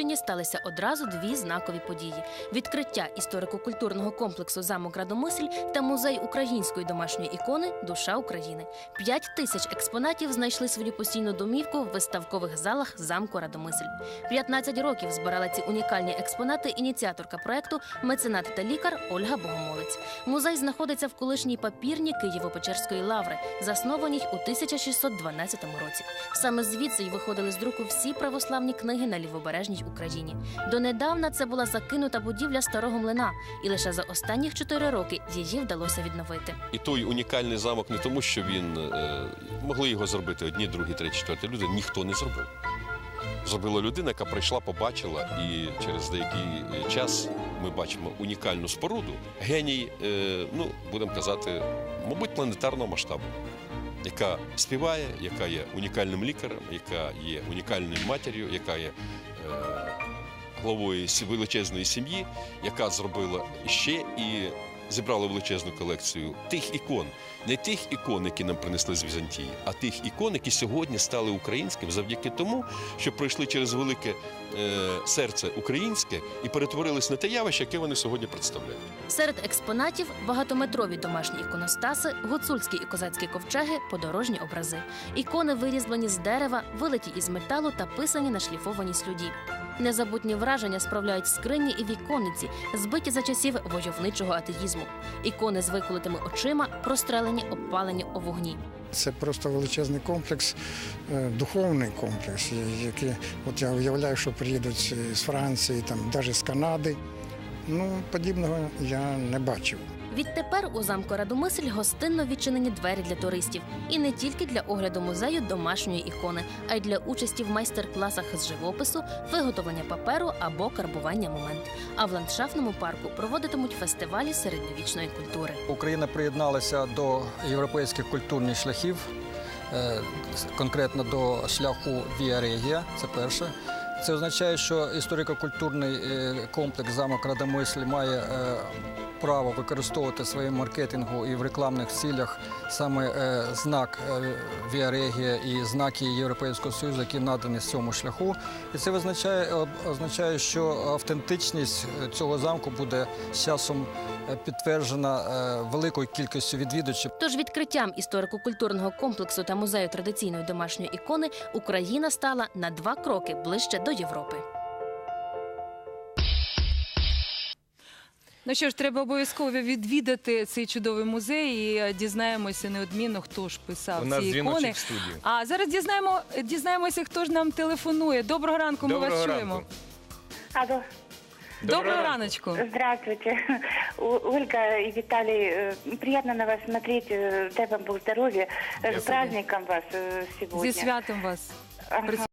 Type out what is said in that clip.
Тернопільщині сталися одразу дві знакові події: відкриття історико-культурного комплексу замок Радомисль та музей української домашньої ікони Душа України. П'ять тисяч експонатів знайшли свою постійну домівку в виставкових залах замку Радомисль. 15 років збирала ці унікальні експонати ініціаторка проекту меценат та лікар Ольга Богомолець. Музей знаходиться в колишній папірні Києво-Печерської лаври, заснованій у 1612 році. Саме звідси й виходили з друку всі православні книги на лівобережній Україні. Донедавна це була закинута будівля старого млина, і лише за останніх чотири роки її вдалося відновити. І той унікальний замок не тому, що він е, могли його зробити одні, другі, треті, четверті люди. Ніхто не зробив. Зробила людина, яка прийшла, побачила, і через деякий е, час ми бачимо унікальну споруду. Геній, е, ну будемо казати, мабуть, планетарного масштабу, яка співає, яка є унікальним лікарем, яка є унікальною матір'ю, яка є. Е, Главою величезної сім'ї, яка зробила ще і зібрала величезну колекцію тих ікон, не тих ікон, які нам принесли з Візантії, а тих ікон, які сьогодні стали українськими завдяки тому, що пройшли через велике е, серце українське і перетворились на те явище, яке вони сьогодні представляють. Серед експонатів багатометрові домашні іконостаси, гуцульські і козацькі ковчеги, подорожні образи. Ікони вирізблені з дерева, вилиті із металу та писані на шліфованій слюді. Незабутні враження справляють скрині і віконниці, збиті за часів войовничого атеїзму. Ікони з виколотими очима, прострелені, обпалені у вогні. Це просто величезний комплекс, е, духовний комплекс, який от я уявляю, що приїдуть з Франції, там навіть з Канади. Ну, подібного я не бачив. Відтепер у замку Радомисль гостинно відчинені двері для туристів, і не тільки для огляду музею домашньої ікони, а й для участі в майстер-класах з живопису, виготовлення паперу або карбування момент. А в ландшафтному парку проводитимуть фестивалі середньовічної культури. Україна приєдналася до європейських культурних шляхів, е, конкретно до шляху Віа Регія, це перше. Це означає, що історико-культурний е, комплекс замок Радомисль має е, право використовувати своєму маркетингу і в рекламних цілях саме е, знак е, Віа Регія і знаки Європейського Союзу, які надані з цьому шляху. І це означає, об- означає, що автентичність е, цього замку буде з часом підтверджена великою кількістю відвідувачів. Тож відкриттям історико-культурного комплексу та музею традиційної домашньої ікони Україна стала на два кроки ближче до Європи. Ну що ж, треба обов'язково відвідати цей чудовий музей і е, дізнаємося неодмінно, хто ж писав У нас ці дзвіночок ікони. в студію. А зараз дізнаємо, дізнаємося, хто ж нам телефонує. Доброго ранку, ми Доброго вас ранку. чуємо. Алло, Доброго, раночку. здравствуйте. У- Ольга и Виталий, э, приятно на вас смотреть. э, Дай вам Бог здоровья. Э, С Спасибо. праздником вас э, сегодня. Зі святом вас. Ага.